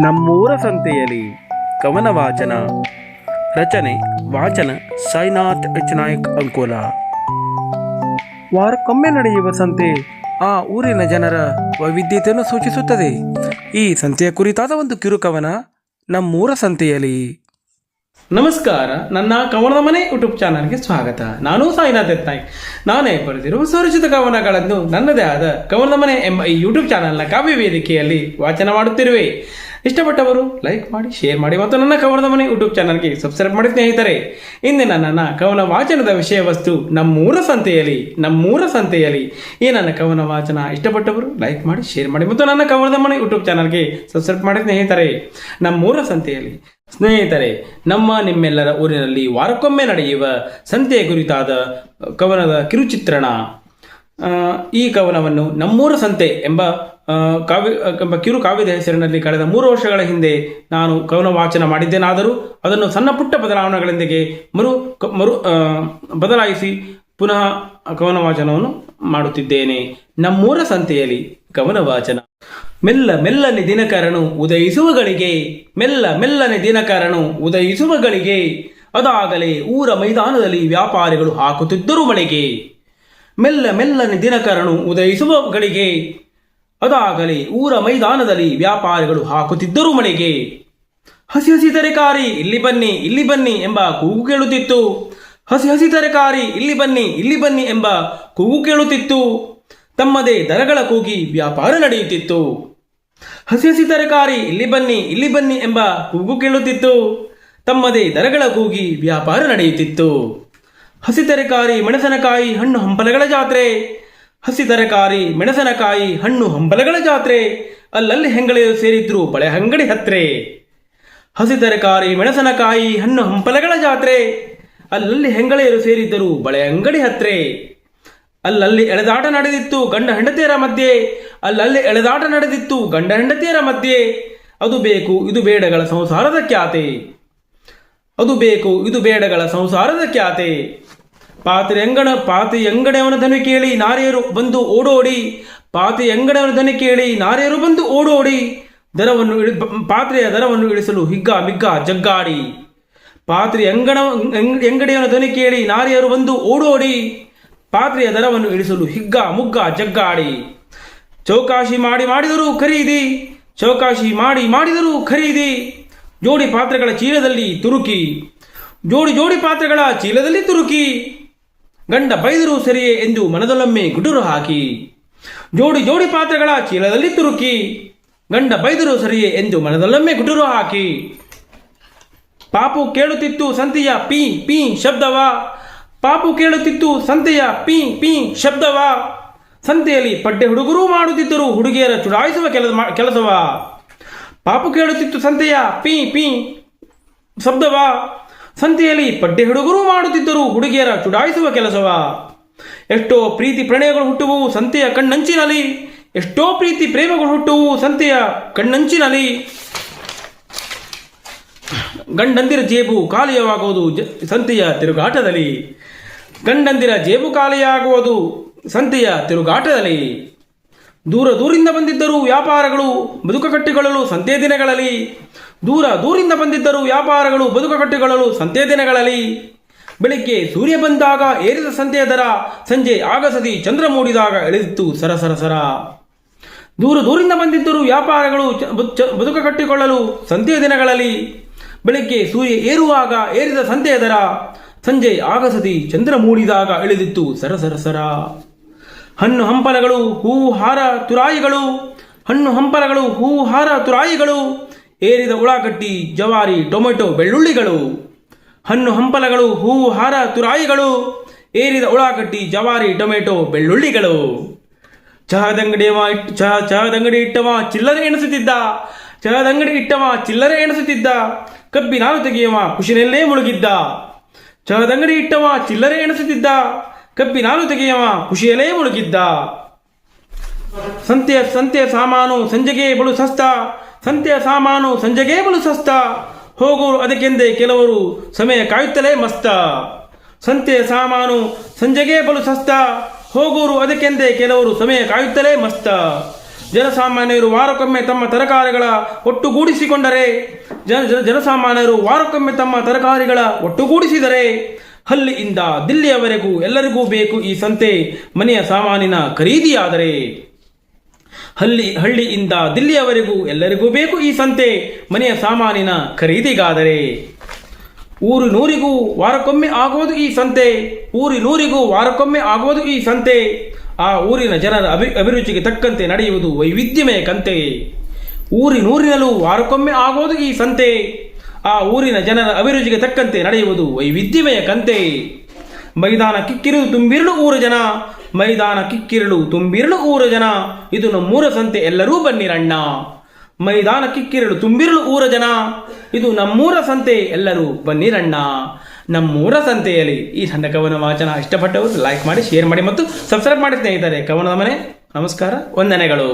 ನಮ್ಮೂರ ಸಂತೆಯಲ್ಲಿ ಕವನ ವಾಚನ, ರಚನೆ, ವಾಚನ ಸಾಯಿನಾಥ್ ಎಚ್. ನಾಯಕ್ ಅಂಕೋಲ ವಾರಕ್ಕೊಮ್ಮೆ ನಡೆಯುವ ಸಂತೆ ಆ ಊರಿನ ಜನರ ವೈವಿಧ್ಯತೆಯನ್ನು ಸೂಚಿಸುತ್ತದೆ. ಈ ಸಂತೆಯ ಕುರಿತಾದ ಒಂದು ಕಿರುಕವನ ನಮ್ಮೂರ ಸಂತೆಯಲ್ಲಿ. ನಮಸ್ಕಾರ, ನನ್ನ ಕವನದ ಮನೆ ಯೂಟ್ಯೂಬ್ ಚಾನಲ್ಗೆ ಸ್ವಾಗತ. ನಾನು ಸಾಯಿನಾಥ್ ಎತ್ನಾಯ್ ನಾನೇ ಬರೆದಿರುವ ಸುರಕ್ಷಿತ ಕವನಗಳನ್ನು ನನ್ನದೇ ಆದ ಕವನದ ಮನೆ ಎಂಬ ಈ ಯೂಟ್ಯೂಬ್ ಚಾನಲ್ನ ಕಾವ್ಯ ವೇದಿಕೆಯಲ್ಲಿ ವಾಚನ ಮಾಡುತ್ತಿರುವೆ. ಇಷ್ಟಪಟ್ಟವರು ಲೈಕ್ ಮಾಡಿ ಶೇರ್ ಮಾಡಿ ಮತ್ತು ನನ್ನ ಕವನದ ಮನೆ ಯೂಟ್ಯೂಬ್ ಚಾನಲ್ಗೆ ಸಬ್ಸ್ಕ್ರೈಬ್ ಮಾಡಿ ಸ್ನೇಹಿತರೆ. ಇಂದಿನ ನನ್ನ ಕವನ ವಾಚನದ ವಿಷಯ ವಸ್ತು ನಮ್ಮೂರ ಸಂತೆಯಲ್ಲಿ ನಮ್ಮೂರ ಸಂತೆಯಲ್ಲಿ ಈ ನನ್ನ ಕವನ ವಾಚನ ಇಷ್ಟಪಟ್ಟವರು ಲೈಕ್ ಮಾಡಿ ಶೇರ್ ಮಾಡಿ ಮತ್ತು ನನ್ನ ಕವನದ ಮನೆ ಯೂಟ್ಯೂಬ್ ಚಾನಲ್ಗೆ ಸಬ್ಸ್ಕ್ರೈಬ್ ಮಾಡಿ ಸ್ನೇಹಿತರೆ. ನಮ್ಮೂರ ಸಂತೆಯಲ್ಲಿ, ಸ್ನೇಹಿತರೆ, ನಮ್ಮ ನಿಮ್ಮೆಲ್ಲರ ಊರಿನಲ್ಲಿ ವಾರಕ್ಕೊಮ್ಮೆ ನಡೆಯುವ ಸಂತೆಯ ಕುರಿತಾದ ಕವನದ ಕಿರುಚಿತ್ರಣ ಈ ಕವನವನ್ನು ನಮ್ಮೂರ ಸಂತೆ ಎಂಬ ಕಾವ್ಯ, ಎಂಬ ಕಿರು ಕಾವ್ಯದ ಹೆಸರಿನಲ್ಲಿ ಕಳೆದ ಮೂರು ವರ್ಷಗಳ ಹಿಂದೆ ನಾನು ಕವನ ವಾಚನ ಮಾಡಿದ್ದೇನಾದರೂ ಅದನ್ನು ಸಣ್ಣ ಪುಟ್ಟ ಬದಲಾವಣೆಗಳೊಂದಿಗೆ ಮರು ಮರು ಬದಲಾಯಿಸಿ ಪುನಃ ಕವನ ವಾಚನವನ್ನು ಮಾಡುತ್ತಿದ್ದೇನೆ. ನಮ್ಮೂರ ಸಂತೆಯಲ್ಲಿ ಕವನ ವಾಚನ ಮೆಲ್ಲ ಮೆಲ್ಲನೆ ದಿನಕರನು ಉದಯಿಸುವಗಳಿಗೆ, ಮೆಲ್ಲ ಮೆಲ್ಲನೆ ದಿನಕರನು ಉದಯಿಸುವಗಳಿಗೆ, ಅದಾಗಲೇ ಊರ ಮೈದಾನದಲ್ಲಿ ವ್ಯಾಪಾರಿಗಳು ಹಾಕುತ್ತಿದ್ದರು ಮಳೆಗೆ. ಮೆಲ್ಲ ಮೆಲ್ಲನೆ ದಿನಕರನು ಉದಯಿಸುವ ಗಳಿಗೆ ಅದಾಗಲೇ ಊರ ಮೈದಾನದಲ್ಲಿ ವ್ಯಾಪಾರಿಗಳು ಹಾಕುತ್ತಿದ್ದರು ಮಳೆಗೆ ಹಸಿ ಹಸಿ ತರಕಾರಿ, ಇಲ್ಲಿ ಬನ್ನಿ ಇಲ್ಲಿ ಬನ್ನಿ ಎಂಬ ಕೂಗು ಕೇಳುತ್ತಿತ್ತು. ಹಸಿ ಹಸಿ ತರಕಾರಿ, ಇಲ್ಲಿ ಬನ್ನಿ ಇಲ್ಲಿ ಬನ್ನಿ ಎಂಬ ಕೂಗು ಕೇಳುತ್ತಿತ್ತು. ತಮ್ಮದೇ ದರಗಳ ಕೂಗಿ ವ್ಯಾಪಾರ ನಡೆಯುತ್ತಿತ್ತು. ಹಸಿ ಹಸಿ ತರಕಾರಿ, ಇಲ್ಲಿ ಬನ್ನಿ ಇಲ್ಲಿ ಬನ್ನಿ ಎಂಬ ಕೂಗು ಕೇಳುತ್ತಿತ್ತು. ತಮ್ಮದೇ ದರಗಳ ಕೂಗಿ ವ್ಯಾಪಾರ ನಡೆಯುತ್ತಿತ್ತು. ಹಸಿ ತರಕಾರಿ ಮೆಣಸಿನಕಾಯಿ ಹಣ್ಣು ಹಂಪಲಗಳ ಜಾತ್ರೆ. ಹಸಿ ತರಕಾರಿ ಮೆಣಸಿನಕಾಯಿ ಹಣ್ಣು ಹಂಪಲಗಳ ಜಾತ್ರೆ. ಅಲ್ಲಲ್ಲಿ ಹೆಂಗಳೆಯರು ಸೇರಿದ್ರು ಬಳೆ ಅಂಗಡಿ ಹತ್ರೆ. ಹಸಿ ತರಕಾರಿ ಮೆಣಸಿನಕಾಯಿ ಹಣ್ಣು ಹಂಪಲಗಳ ಜಾತ್ರೆ. ಅಲ್ಲಲ್ಲಿ ಹೆಂಗಳೆಯರು ಸೇರಿದ್ದರು ಬಳೆ ಅಂಗಡಿ ಹತ್ರೆ. ಅಲ್ಲಲ್ಲಿ ಎಳೆದಾಟ ನಡೆದಿತ್ತು ಗಂಡ ಹೆಂಡತಿಯರ ಮಧ್ಯೆ. ಅಲ್ಲಲ್ಲಿ ಎಳೆದಾಟ ನಡೆದಿತ್ತು ಗಂಡ ಹೆಂಡತಿಯರ ಮಧ್ಯೆ. ಅದು ಬೇಕು, ಇದು ಬೇಡಗಳ ಸಂಸಾರದ ಖ್ಯಾತೆ. ಅದು ಬೇಕು, ಇದು ಬೇಡಗಳ ಸಂಸಾರದ ಖ್ಯಾತೆ. ಪಾತ್ರೆ ಅಂಗಣ ಪಾತಿ ಅಂಗಡಿಯವನ ಧನ ಕೇಳಿ ನಾರಿಯರು ಬಂದು ಓಡೋಡಿ. ಪಾತಿ ಎಂಗಡೆಯವನ ಧನ ಕೇಳಿ ನಾರಿಯರು ಬಂದು ಓಡೋಡಿ. ದರವನ್ನು ಇಳಿ ಪಾತ್ರೆಯ ದರವನ್ನು ಇಳಿಸಲು ಹಿಗ್ಗ, ಮಿಗ್ಗ, ಜಗ್ಗಾಡಿ. ಪಾತ್ರೆ ಎಂಗಣ ಎಂಗಡಿಯವನ ಧ್ವನಿ ಕೇಳಿ ನಾರಿಯರು ಬಂದು ಓಡೋಡಿ. ಪಾತ್ರೆಯ ದರವನ್ನು ಇಳಿಸಲು ಹಿಗ್ಗ, ಮುಗ್ಗ, ಜಗ್ಗಾಡಿ. ಚೌಕಾಶಿ ಮಾಡಿ ಮಾಡಿದರೂ ಖರೀದಿ. ಚೌಕಾಶಿ ಮಾಡಿ ಮಾಡಿದರೂ ಖರೀದಿ. ಜೋಡಿ ಪಾತ್ರೆಗಳ ಚೀಲದಲ್ಲಿ ತುರುಕಿ. ಜೋಡಿ ಜೋಡಿ ಪಾತ್ರೆಗಳ ಚೀಲದಲ್ಲಿ ತುರುಕಿ. ಗಂಡ ಬೈದರೂ ಸರಿಯೇ ಎಂದು ಮನದೊಲೊಮ್ಮೆ ಗುಟುರು ಹಾಕಿ, ಜೋಡಿ ಜೋಡಿ ಪಾತ್ರೆಗಳ ಚೀಲದಲ್ಲಿ ತುರುಕಿ, ಗಂಡ ಬೈದರೂ ಸರಿಯೇ ಎಂದು ಮನದಲ್ಲೊಮ್ಮೆ ಗುಟುರು ಹಾಕಿ, ಪಾಪು ಕೇಳುತ್ತಿತ್ತು ಸಂತೆಯ ಪಿ ಪಿ ಶಬ್ದವ, ಪಾಪು ಕೇಳುತ್ತಿತ್ತು ಸಂತೆಯ ಪಿ ಪಿ ಶಬ್ದವ, ಸಂತೆಯಲ್ಲಿ ಪಡ್ಡೆ ಹುಡುಗರು ಮಾಡುತ್ತಿದ್ದರು ಹುಡುಗಿಯರ ಚುಡಾಯಿಸುವ ಕೆಲಸ ಕೆಲಸವ, ಪಾಪು ಕೇಳುತ್ತಿತ್ತು ಸಂತೆಯ ಪಿ ಪಿ ಶಬ್ದವ ಸಂತೆಯಲ್ಲಿ ಪಡ್ಡೆ ಹುಡುಗರು ಮಾಡುತ್ತಿದ್ದರು ಹುಡುಗಿಯರ ಚುಡಾಯಿಸುವ ಕೆಲಸವ. ಎಷ್ಟೋ ಪ್ರೀತಿ ಪ್ರಣಯಗಳು ಹುಟ್ಟುವು ಸಂತೆಯ ಕಣ್ಣಂಚಿನಲ್ಲಿ, ಎಷ್ಟೋ ಪ್ರೀತಿ ಪ್ರೇಮಗಳು ಹುಟ್ಟುವು ಸಂತೆಯ ಕಣ್ಣಂಚಿನಲ್ಲಿ. ಗಂಡಂದಿರ ಜೇಬು ಖಾಲಿಯವಾಗುವುದು ಸಂತೆಯ ತಿರುಗಾಟದಲ್ಲಿ. ಗಂಡಂದಿರ ಜೇಬು ಖಾಲಿಯಾಗುವುದು ಸಂತೆಯ ತಿರುಗಾಟದಲ್ಲಿ. ದೂರ ದೂರಿಂದ ಬಂದಿದ್ದರೂ ವ್ಯಾಪಾರಗಳು ಬದುಕು ಕಟ್ಟಿಕೊಳ್ಳಲು ಸಂತೆಯ ದಿನಗಳಲ್ಲಿ ದೂರ ದೂರಿಂದ ಬಂದಿದ್ದರು ವ್ಯಾಪಾರಗಳು, ಬದುಕ ಕಟ್ಟಿಕೊಳ್ಳಲು ಸಂತೆ ದಿನಗಳಲ್ಲಿ ಬೆಳಿಗ್ಗೆ ಸೂರ್ಯ ಬಂದಾಗ ಏರಿದ ಸಂತೆಯ ದರ ಸಂಜೆ ಆಗಸದಿ ಚಂದ್ರ ಮೂಡಿದಾಗ ಎಳೆದಿತ್ತು ಸರ ಸರ ದೂರ ದೂರಿಂದ ಬಂದಿದ್ದರು ವ್ಯಾಪಾರಗಳು ಬದುಕ ಕಟ್ಟಿಕೊಳ್ಳಲು ಸಂತೆಯ ದಿನಗಳಲ್ಲಿ. ಬೆಳಿಗ್ಗೆ ಸೂರ್ಯ ಏರುವಾಗ ಏರಿದ ಸಂತೆಯ ದರ ಸಂಜೆ ಆಗಸದಿ ಚಂದ್ರ ಮೂಡಿದಾಗ ಇಳಿದಿತ್ತು ಸರ ಸರ ಸರ ಹಣ್ಣು ಹಂಪಲಗಳು ಹೂ ಹಾರ ತುರಾಯಿಗಳು, ಹಣ್ಣು ಹಂಪಲಗಳು ಹೂ ಹಾರ ತುರಾಯಿಗಳು ಏರಿದ ಉಳ್ಳಾಗಡ್ಡಿ, ಜವಾರಿ, ಟೊಮೆಟೊ, ಬೆಳ್ಳುಳ್ಳಿಗಳು, ಹಣ್ಣು ಹಂಪಲಗಳು ಹೂವು ಹಾರ, ತುರಾಯಿಗಳು, ಏರಿದ ಉಳ್ಳಾಗಡ್ಡಿ, ಜವಾರಿ, ಟೊಮೆಟೊ, ಬೆಳ್ಳುಳ್ಳಿಗಳು. ಚಹದಂಗಡಿಯವ ಇಟ್ ಚಹ ಚಹದಂಗಡಿ ಇಟ್ಟವ ಚಿಲ್ಲರೆ ಎಣಿಸುತ್ತಿದ್ದ, ಚಹದಂಗಡಿ ಇಟ್ಟವ ಚಿಲ್ಲರೆ ಎಣಿಸುತ್ತಿದ್ದ ಕಬ್ಬಿನಾರು ತೆಗೆಯವ ಖುಷಿನಲ್ಲೇ ಮುಳುಗಿದ್ದ. ಚಹದಂಗಡಿ ಇಟ್ಟವ ಚಿಲ್ಲರೆ ಎಣಿಸುತ್ತಿದ್ದ ಕಬ್ಬಿನಾರು ತೆಗೆಯವ ಖುಷಿಯಲ್ಲೇ ಮುಳುಗಿದ್ದ. ಸಂತೆಯ ಸಂತೆಯ ಸಾಮಾನು ಸಂಜೆಗೆ ಬಳು ಸಸ್ತ ಸಂತೆಯ ಸಾಮಾನು ಸಂಜೆಗೇ ಬಲು ಸಸ್ತ ಹೋಗೋರು ಅದಕ್ಕೆಂದೇ ಕೆಲವರು ಸಮಯ ಕಾಯುತ್ತಲೇ ಮಸ್ತ. ಸಂತೆಯ ಸಾಮಾನು ಸಂಜೆಗೇ ಬಲು ಸಸ್ತ ಹೋಗೋರು ಅದಕ್ಕೆಂದೇ ಕೆಲವರು ಸಮಯ ಕಾಯುತ್ತಲೇ ಮಸ್ತ. ಜನಸಾಮಾನ್ಯರು ವಾರಕ್ಕೊಮ್ಮೆ ತಮ್ಮ ತರಕಾರಿಗಳ ಒಟ್ಟುಗೂಡಿಸಿಕೊಂಡರೆ. ಜನ- ಜನಸಾಮಾನ್ಯರು ವಾರಕ್ಕೊಮ್ಮೆ ತಮ್ಮ ತರಕಾರಿಗಳ ಒಟ್ಟುಗೂಡಿಸಿದರೆ. ಹಲ್ಲಿಯಿಂದ ದಿಲ್ಲಿಯವರೆಗೂ ಎಲ್ಲರಿಗೂ ಬೇಕು ಈ ಸಂತೆ ಮನೆಯ ಸಾಮಾನಿನ ಖರೀದಿಯಾದರೆ. ಹಳ್ಳಿ ಹಳ್ಳಿಯಿಂದ ದಿಲ್ಲಿಯವರೆಗೂ ಎಲ್ಲರಿಗೂ ಬೇಕು ಈ ಸಂತೆ. ಮನೆಯ ಸಾಮಾನಿನ ಖರೀದಿಗಾದರೆ ಊರು ನೂರಿಗೂ ವಾರಕ್ಕೊಮ್ಮೆ ಆಗುವುದು ಈ ಸಂತೆ. ಊರಿ ನೂರಿಗೂ ವಾರಕ್ಕೊಮ್ಮೆ ಆಗುವುದು ಈ ಸಂತೆ. ಆ ಊರಿನ ಜನರ ಅಭಿ, ಅಭಿರುಚಿಗೆ ತಕ್ಕಂತೆ ನಡೆಯುವುದು ವೈವಿಧ್ಯಮಯ ಕಂತೆ. ಊರಿ ನೂರಿನಲ್ಲೂ ವಾರಕ್ಕೊಮ್ಮೆ ಆಗೋದು ಈ ಸಂತೆ. ಆ ಊರಿನ ಜನರ ಅಭಿರುಚಿಗೆ ತಕ್ಕಂತೆ ನಡೆಯುವುದು ವೈವಿಧ್ಯಮಯ ಕಂತೆ. ಮೈದಾನ ಕಿಕ್ಕಿರಿದು ತುಂಬಿರುಳು ಊರು ಜನ. ಮೈದಾನ ಕಿಕ್ಕಿರಳು ತುಂಬಿರಳು ಊರ ಜನ. ಇದು ನಮ್ಮೂರ ಸಂತೆ, ಎಲ್ಲರೂ ಬನ್ನಿರಣ್ಣ ಮೈದಾನ ಕಿಕ್ಕಿರಳು ತುಂಬಿರಳು ಊರ ಜನ. ಇದು ನಮ್ಮೂರ ಸಂತೆ, ಎಲ್ಲರೂ ಬನ್ನಿರಣ್ಣ ನಮ್ಮೂರ ಸಂತೆಯಲ್ಲಿ ಈ ಸಣ್ಣ ಕವನ ವಾಚನ ಇಷ್ಟಪಟ್ಟವರು ಲೈಕ್ ಮಾಡಿ ಶೇರ್ ಮಾಡಿ ಮತ್ತು ಸಬ್ಸ್ಕ್ರೈಬ್ ಮಾಡಿ ಸ್ನೇಹಿತರೆ. ಕವನದ ಮನೆ, ನಮಸ್ಕಾರ, ವಂದನೆಗಳು.